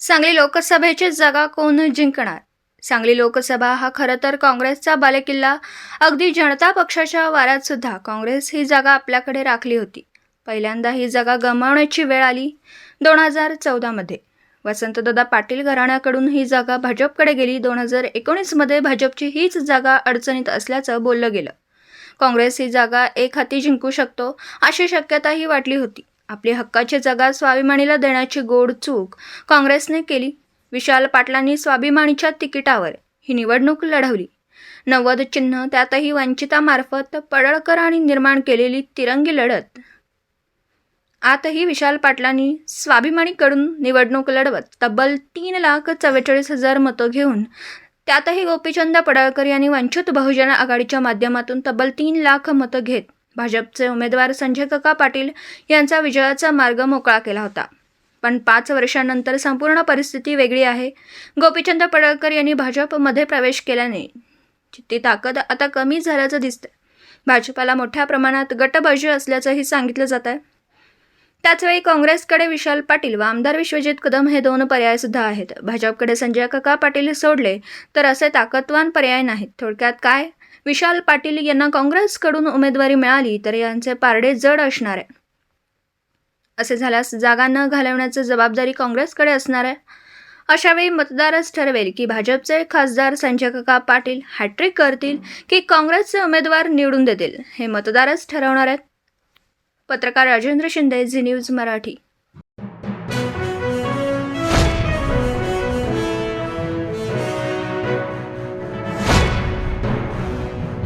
सांगली लोकसभेची जागा कोण जिंकणार? सांगली लोकसभा हा खरं तर काँग्रेसचा बालेकिल्ला. अगदी जनता पक्षाच्या वारात सुद्धा काँग्रेस ही जागा आपल्याकडे राखली होती. पहिल्यांदा ही जागा गमावण्याची वेळ आली दोन हजार चौदामध्ये वसंतदादा पाटील घराण्याकडून ही जागा भाजपकडे गेली. दोन हजार एकोणीसमध्ये भाजपची हीच जागा अडचणीत असल्याचं बोललं गेलं. काँग्रेस ही जागा एक हाती जिंकू शकतो अशी शक्यताही वाटली होती. आपली हक्काची जागा स्वाभिमानीला देण्याची गोड चूक काँग्रेसने केली. विशाल पाटलांनी स्वाभिमानीच्या तिकिटावर ही निवडणूक लढवली. नव्वद चिन्ह त्यातही वंचितामार्फत पडळकर आणि निर्माण केलेली तिरंगी लढत. आतही विशाल पाटलांनी स्वाभिमानीकडून निवडणूक लढवत तब्बल तीन लाख चव्वेचाळीस हजार मतं घेऊन त्यातही गोपीचंद पडळकर यांनी वंचित बहुजन आघाडीच्या माध्यमातून तब्बल तीन लाख मतं घेत भाजपचे उमेदवार संजय कका पाटील यांचा विजयाचा मार्ग मोकळा केला होता. पण पाच वर्षांनंतर संपूर्ण परिस्थिती वेगळी आहे. गोपीचंद पडळकर यांनी भाजपमध्ये प्रवेश केल्याने ती ताकद आता कमी झाल्याचं दिसतं भाजपाला मोठ्या प्रमाणात गटबाजी असल्याचंही सांगितलं जात आहे त्याचवेळी काँग्रेसकडे विशाल पाटील व आमदार विश्वजित कदम हे दोन पर्याय सुद्धा आहेत. भाजपकडे संजय काका पाटील सोडले तर असे ताकदवान पर्याय नाहीत. थोडक्यात काय? विशाल पाटील यांना काँग्रेसकडून उमेदवारी मिळाली तर यांचे पारडे जड असणार आहे. असे झाल्यास जागा न घालवण्याची जबाबदारी काँग्रेसकडे असणार आहे. अशावेळी मतदारच ठरवेल की भाजपचे खासदार संजय काका पाटील हॅट्रिक करतील की काँग्रेसचे उमेदवार निवडून देतील हे मतदारच ठरवणार आहेत. पत्रकार राजेंद्र शिंदे झी न्यूज मराठी.